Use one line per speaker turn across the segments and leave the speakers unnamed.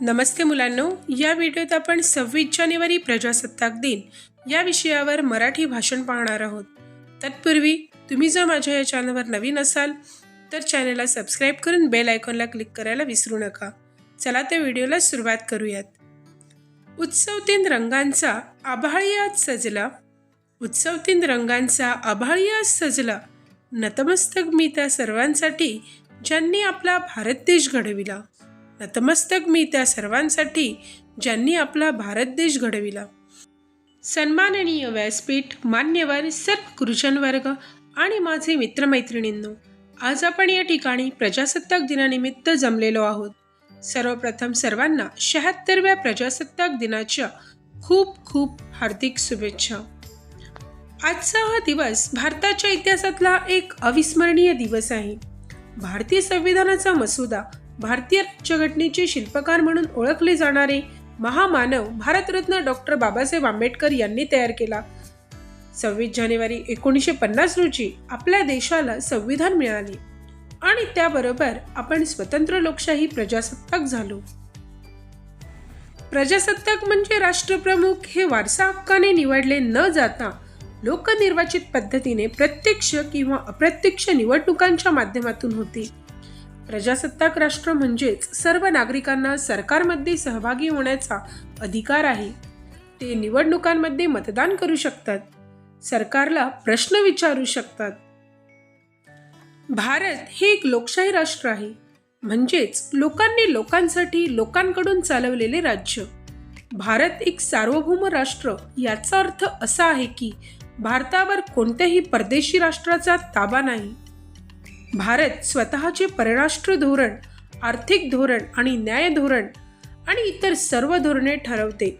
नमस्ते मुलांनो या व्हिडिओत आपण सव्वीस जानेवारी प्रजासत्ताक दिन या विषयावर मराठी भाषण पाहणार आहोत. तत्पूर्वी तुम्ही जर माझ्या या चॅनलवर नवीन असाल तर चॅनलला सबस्क्राईब करून बेल आयकॉनला क्लिक करायला विसरू नका. चला त्या व्हिडिओला सुरुवात करूयात. उत्सव तीन रंगांचा आभाळीयात सजला. उत्सव तीन रंगांचा आभाळीयात सजला. नतमस्तक मी त्या सर्वांसाठी ज्यांनी आपला भारत देश घडविला. नतमस्तक मी त्या सर्वांसाठी ज्यांनी आपला भारत देश घडविला. सन्माननीय व्यासपीठ मान्यवर सर्व गुरुजन वर्ग आणि माझे मित्रमैत्रिणींनो आज आपण या ठिकाणी प्रजासत्ताक दिनानिमित्त जमलेलो आहोत. सर्वप्रथम सर्वांना शहात्तरव्या प्रजासत्ताक दिनाच्या खूप खूप हार्दिक शुभेच्छा. आजचा हा दिवस भारताच्या इतिहासातला एक अविस्मरणीय दिवस आहे. भारतीय संविधानाचा मसुदा भारतीय राज्यघटनेचे शिल्पकार म्हणून ओळखले जाणारे महामानव भारतरत्न डॉक्टर बाबासाहेब आंबेडकर यांनी तयार केला. सव्वीस जानेवारी एकोणीसशे पन्नास रोजी आपल्या देशाला संविधान मिळाले आणि त्याबरोबर आपण स्वतंत्र लोकशाही प्रजासत्ताक झालो. प्रजासत्ताक म्हणजे राष्ट्रप्रमुख हे वारसा हक्काने निवडले न जाता लोकनिर्वाचित पद्धतीने प्रत्यक्ष किंवा अप्रत्यक्ष निवडणुकांच्या माध्यमातून होते. प्रजासत्ताक राष्ट्र म्हणजेच सर्व नागरिकांना सरकारमध्ये सहभागी होण्याचा अधिकार आहे. ते निवडणुकांमध्ये मतदान करू शकतात. सरकारला प्रश्न विचारू शकतात. भारत हे एक लोकशाही राष्ट्र आहे. म्हणजेच लोकांनी लोकांसाठी लोकांकडून चालवलेले राज्य. भारत एक सार्वभौम राष्ट्र याचा अर्थ असा आहे की भारतावर कोणत्याही परदेशी राष्ट्राचा ताबा नाही. भारत स्वतःचे परराष्ट्र धोरण आर्थिक धोरण आणि न्याय धोरण आणि इतर सर्व धोरणे ठरवते.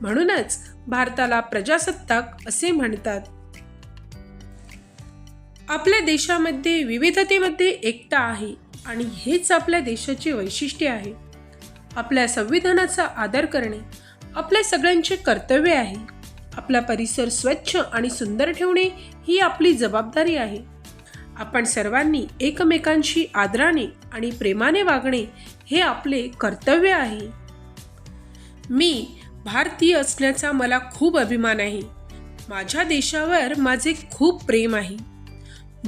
म्हणूनच भारताला प्रजासत्ताक असे म्हणतात. आपल्या देशामध्ये विविधतेमध्ये एकता आहे आणि हेच आपल्या देशाचे वैशिष्ट्य आहे. आपल्या संविधानाचा आदर करणे आपल्या सगळ्यांचे कर्तव्य आहे. आपला परिसर स्वच्छ आणि सुंदर ठेवणे ही आपली जबाबदारी आहे. आपण सर्वांनी एकमेकांशी आदराने आणि प्रेमाने वागणे हे आपले कर्तव्य आहे. मी भारतीय असण्याचा मला खूप अभिमान आहे. माझ्या देशावर माझे खूप प्रेम आहे.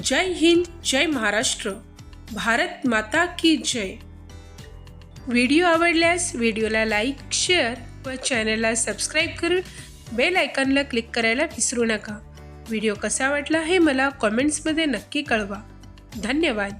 जय हिंद जय महाराष्ट्र. भारत माता की जय. व्हिडिओ आवडल्यास व्हिडिओला लाईक शेअर व चॅनलला सबस्क्राईब करून बेल आयकॉनला क्लिक करायला विसरू नका. व्हिडिओ कसा वाटला हे मला कॉमेंट्समध्ये नक्की कळवा. धन्यवाद.